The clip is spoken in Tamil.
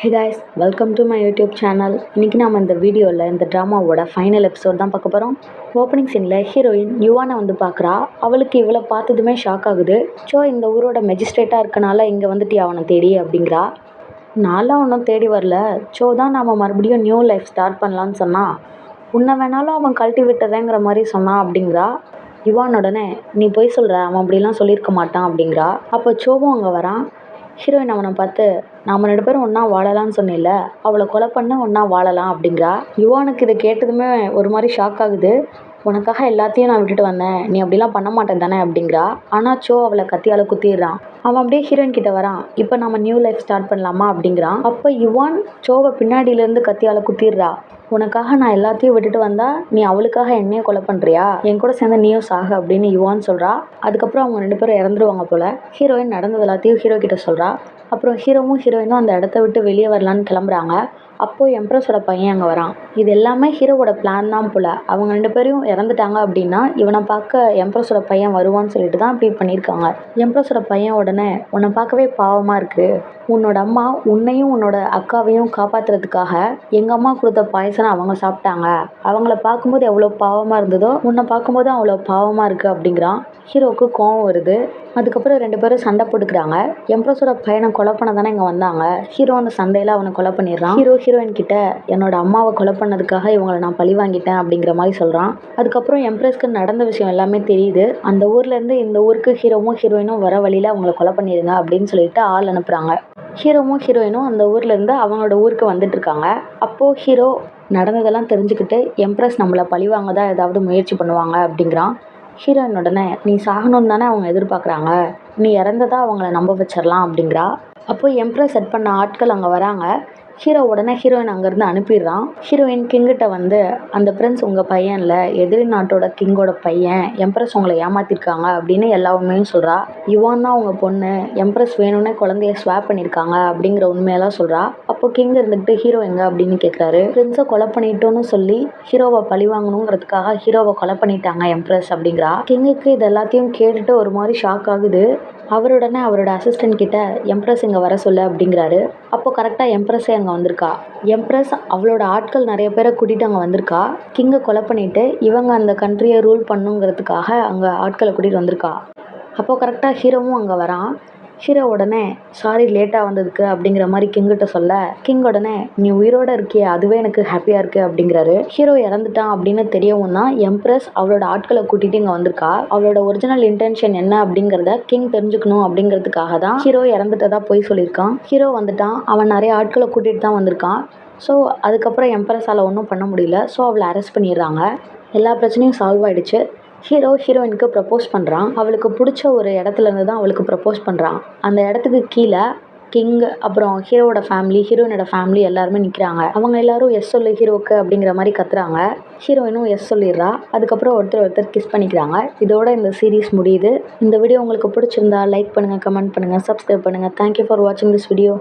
Hey guys welcome to my YouTube channel இன்றைக்கி நம்ம இந்த வீடியோவில் இந்த ட்ராமாவோட ஃபைனல் எபிசோட் தான் பார்க்க போகிறோம் ஓப்பனிங் சீனில் ஹீரோயின் யுவானை வந்து பார்க்குறா. அவளுக்கு இவளை பார்த்ததுமே ஷாக் ஆகுது. ஸோ இந்த ஊரோட மெஜிஸ்ட்ரேட்டாக இருக்கனால இங்கே வந்துட்டு அவனை தேடி அப்படிங்கிறா. நான்லாம் ஒன்றும் தேடி வரல. ஸோ தான் நாம் மறுபடியும் நியூ லைஃப் ஸ்டார்ட் பண்ணலான்னு சொன்னான் உன்னை வேணாலும் அவன் கழட்டி விட்டதேங்கிற மாதிரி சொன்னான் அப்படிங்கிறா. யுவான் உடனே நீ போய் சொல்கிற அவன் அப்படிலாம் சொல்லியிருக்க மாட்டான் அப்படிங்கிறா. அப்போ சோவும் அங்கே வரான். ஹீரோயின் அவனை பார்த்து நாம் ரெண்டு பேரும் ஒன்றா வாழலாம்னு சொன்னேன்ல அவளை கொலை பண்ண ஒன்றா வாழலாம் அப்படிங்கிறா யுவானுக்கு இதை கேட்டதுமே ஒரு மாதிரி ஷாக் ஆகுது. உனக்காக எல்லாத்தையும் நான் விட்டுட்டு வந்தேன். நீ அப்படிலாம் பண்ண மாட்டேன் தானே அப்படிங்கிறா ஆனால் சோ அவளை கத்தியால் குத்திடுறான். அவன் அப்படியே ஹீரோயின் கிட்ட வரான். இப்போ நம்ம நியூ லைஃப் ஸ்டார்ட் பண்ணலாமா? அப்படிங்கிறான். அப்போ யுவான் சோவை பின்னாடியிலேருந்து கத்தியால் குத்திடுறா. உனக்காக நான் எல்லாத்தையும் விட்டுட்டு வந்தா நீ அவளுக்காக என்னையும் கொலை பண்ணுறியா என் கூட சேர்ந்து நீயும் சாக அப்படின்னு யுவான் சொல்கிறா அதுக்கப்புறம் அவங்க ரெண்டு பேரும் இறந்துருவாங்க போல். ஹீரோயின் நடந்தது எல்லாத்தையும் ஹீரோ கிட்ட சொல்கிறா அப்புறம் ஹீரோவும் ஹீரோயினும் அந்த இடத்த விட்டு வெளியே வரலான்னு கிளம்புறாங்க. அப்போது எம்ப்ரஸோட பையன் அங்கே வரான். இது எல்லாமே ஹீரோவோட பிளான் தான் போல். அவங்க ரெண்டு பேரும் இறந்துட்டாங்க அப்படின்னா இவனை பார்க்க எம்ப்ரஸோட பையன் வருவான்னு சொல்லிட்டு தான் இப்படி பண்ணியிருக்காங்க. எம்ப்ரஸோட பையன் உடனே உன்னை பார்க்கவே பாவமாக இருக்குது உன்னோட அம்மா உன்னையும் உன்னோட அக்காவையும் காப்பாற்றுறதுக்காக எங்கள் அம்மா கொடுத்த பாயசனை அவங்க சாப்பிட்டாங்க. அவங்கள பார்க்கும்போது எவ்வளோ பாவமாக இருந்ததோ உன்னை பார்க்கும்போது அவ்வளோ பாவமாக இருக்குது அப்படிங்கிறான். ஹீரோவுக்கு கோவம் வருது. அதுக்கப்புறம் ரெண்டு பேரும் சண்டை போட்டுக்கிறாங்க. எம்ப்ரஸோட பையனை கொலை பண்ண தானே இங்கே வந்தாங்க. ஹீரோ அந்த சண்டையில் அவனை கொலை பண்ணிடுறான். ஹீரோ ஹீரோயின் கிட்ட என்னோட அம்மாவை கொலை பண்ணதுக்காக இவங்களை நான் பழி வாங்கிட்டேன் அப்படிங்கிற மாதிரி சொல்கிறான் அதுக்கப்புறம் எம்ப்ரஸ்க்கு நடந்த விஷயம் எல்லாமே தெரியுது. அந்த ஊர்லேருந்து இந்த ஊருக்கு ஹீரோவும் ஹீரோயினும் வர வழியில் அவங்கள கொலை பண்ணிடுங்க அப்படின்னு சொல்லிட்டு ஆள் அனுப்புகிறாங்க ஹீரோவும் ஹீரோயினும் அந்த ஊர்லேருந்து அவங்களோட ஊருக்கு வந்துட்டு இருக்காங்க. அப்போது ஹீரோ நடந்ததெல்லாம் தெரிஞ்சுக்கிட்டு எம்ப்ரஸ் நம்மளை பழிவாங்க தான் ஏதாவது முயற்சி பண்ணுவாங்க அப்படிங்கிறான். ஹீரோயின் உடனே நீ சாகணும்னு தானே அவங்க எதிர்பார்க்குறாங்க. நீ இறந்ததா அவங்கள நம்ப வச்சிடலாம் அப்படிங்கிறா. அப்போ எம்ப்ரஸ் செட் பண்ண ஆட்கள் அங்கே வராங்க. ஹீரோ உடனே ஹீரோயின் அங்கேருந்து அனுப்பிடுறான். ஹீரோயின் கிங்கிட்ட வந்து அந்த பிரின்ஸ் உங்கள் பையன் இல்லை எதிரி நாட்டோட கிங்கோட பையன் எம்ப்ரஸ் உங்களை ஏமாத்திருக்காங்க அப்படின்னு எல்லா உண்மையும் சொல்கிறா யுவான் தான் உங்கள் பொண்ணு எம்ப்ரஸ் வேணும்னே குழந்தைய ஸ்வாப் பண்ணியிருக்காங்க அப்படிங்கிற உண்மையெல்லாம் சொல்கிறா அப்போ கிங் இருந்துக்கிட்டு ஹீரோ எங்கே? அப்படின்னு கேட்குறாரு பிரின்ஸை கொலை பண்ணிட்டோன்னு சொல்லி ஹீரோவை பழி வாங்கணுங்கிறதுக்காக ஹீரோவை கொலை பண்ணிட்டாங்க எம்ப்ரஸ் அப்படிங்கிறா. கிங்குக்கு இது எல்லாத்தையும் கேட்டுட்டு ஒரு மாதிரி ஷாக் ஆகுது. அவருடனே அவரோட அசிஸ்டன்ட் கிட்ட எம்ப்ரஸ் இங்கே வர சொல்லு அப்படிங்கிறாரு. அப்போ கரெக்டாக எம்ப்ரஸே அங்கே வந்திருக்கா. எம்ப்ரஸ் அவளோட ஆட்கள் நிறைய பேரை கூட்டிகிட்டு அங்கே வந்திருக்கா. கிங்கை கொலை பண்ணிவிட்டு இவங்க அந்த கண்ட்ரியை ரூல் பண்ணுங்கிறதுக்காக அங்கே ஆட்களை கூட்டிகிட்டு வந்திருக்கா. அப்போது கரெக்டாக ஹீரோவும் அங்கே வரான். ஹீரோ உடனே சாரி லேட்டாக வந்ததுக்கு அப்படிங்கிற மாதிரி கிங்கிட்ட சொல்ல கிங் உடனே நீ உயிரோட இருக்கியே அதுவே எனக்கு ஹாப்பியாக இருக்குது அப்படிங்கிறாரு. ஹீரோ இறந்துட்டான் அப்படின்னு தெரியவும் தான் எம்ப்ரஸ் அவளோட ஆட்களை கூட்டிகிட்டு இங்கே வந்திருக்கா. அவளோட ஒரிஜினல் இன்டென்ஷன் என்ன அப்படிங்கிறத கிங் தெரிஞ்சுக்கணும் அப்படிங்கிறதுக்காக தான் ஹீரோ இறந்துட்டதா போய் சொல்லியிருக்கான். ஹீரோ வந்துட்டான் அவன் நிறைய ஆட்களை கூட்டிகிட்டு தான் வந்திருக்கான். ஸோ அதுக்கப்புறம் எம்ப்ரஸால் ஒன்றும் பண்ண முடியல. ஸோ அவளை அரெஸ்ட் பண்ணிடுறாங்க. எல்லா பிரச்சனையும் சால்வ் ஆகிடுச்சு ஹீரோ ஹீரோயினுக்கு ப்ரப்போஸ் பண்ணுறான் அவளுக்கு பிடிச்ச ஒரு இடத்துலேருந்து தான் அவளுக்கு ப்ரப்போஸ் பண்ணுறான் அந்த இடத்துக்கு கீழே கிங் அப்புறம் ஹீரோவோட ஃபேமிலி ஹீரோயினோட ஃபேமிலி எல்லாருமே நிற்கிறாங்க அவங்க எல்லாரும் எஸ் சொல்லு ஹீரோவுக்கு அப்படிங்கிற மாதிரி கத்துறாங்க. ஹீரோயினும் எஸ் சொல்லிடுறா. அதுக்கப்புறம் ஒருத்தர் ஒருத்தர் கிஸ் பண்ணிக்கிறாங்க. இதோட இந்த சீரீஸ் முடியுது. இந்த வீடியோ உங்களுக்கு பிடிச்சிருந்தா லைக் பண்ணுங்கள் கமெண்ட் பண்ணுங்கள் சப்ஸ்கிரைப் பண்ணுங்கள் தேங்க்யூ ஃபார் வாட்சிங் திஸ் வீடியோ